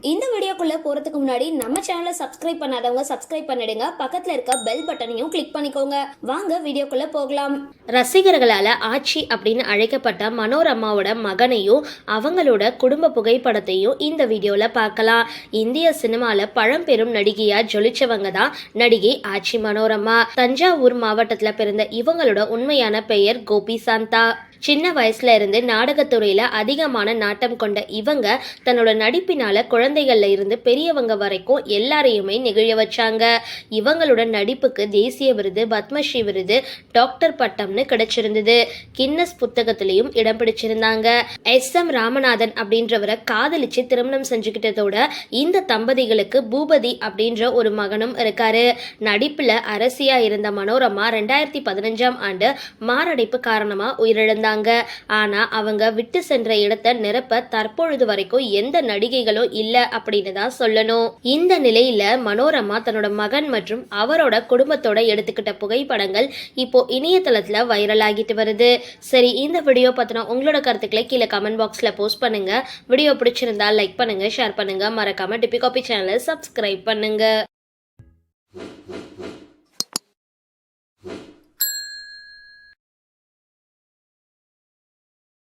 இந்த வீடியோக்குள்ளே போறதுக்கு முன்னாடி நம்ம சேனலை சப்ஸ்கிரைப் பண்ணாதவங்க சப்ஸ்கிரைப் பண்ணிடுங்க. பக்கத்துல இருக்க பெல் பட்டனையும் கிளிக் பண்ணிக்கோங்க. வாங்க வீடியோக்குள்ள போகலாம். ரசிகர்களால ஆட்சி அப்படின்னு அழைக்கப்பட்ட மனோரமாவோட மகனையும் அவங்களோட குடும்ப புகைப்படத்தையும் இந்த வீடியோல பார்க்கலாம். இந்திய சினிமால பழம்பெரும் நடிகையாக ஜொலிச்சவங்க தான் நடிகை ஆட்சி மனோரமா தஞ்சாவூர் மாவட்டத்துல பிறந்த இவங்களோட உண்மையான பெயர் கோபி சாந்தா. சின்ன வயசுல இருந்து நாடகத்துறையில அதிகமான நாட்டம் கொண்ட இவங்க தன்னோட நடிப்பினால குழந்தைகள்ல இருந்து இருந்து பெரியவங்க வரைக்கும் எல்லாரையுமே நெகிழ வச்சாங்க. இவங்களோட நடிப்புக்கு தேசிய விருது பத்மஸ்ரீ விருது டாக்டர் பட்டம்னு கிடைச்சிருந்தது. கின்னஸ் புத்தகத்திலையும் இடம் பிடிச்சிருந்தாங்க. எஸ் எம் ராமநாதன் அப்படின்றவரை காதலிச்சு திருமணம் செஞ்சுக்கிட்டதோட இந்த தம்பதிகளுக்கு பூபதி அப்படின்ற ஒரு மகனும் இருக்காரு. நடிப்புல அரசியா இருந்த மனோரமா ரெண்டாயிரத்தி பதினஞ்சாம் ஆண்டு மாரடைப்பு காரணமா உயிரிழந்தாங்க. ஆனா அவங்க விட்டு சென்ற இடத்தை நிரப்ப தற்பொழுது வரைக்கும் எந்த நடிகைகளும் இல்ல அப்படின்னு தான் சொல்லணும். இந்த நிலையில மனோரமா தன்னோட மகன் மற்றும் அவரோட குடும்பத்தோட எடுத்துக்கிட்ட புகைப்படங்கள் இப்போ இணையதளத்துல வைரல் ஆகிட்டு வருது. சரி இந்த வீடியோ பத்தின உங்களோட கருத்துக்களை கீழே கமெண்ட் பாக்ஸ்ல போஸ்ட் பண்ணுங்க. வீடியோ பிடிச்சிருந்தா லைக் பண்ணுங்க ஷேர் பண்ணுங்க. மறக்காம டிபி காபி சேனலை சப்ஸ்கிரைப் பண்ணுங்க.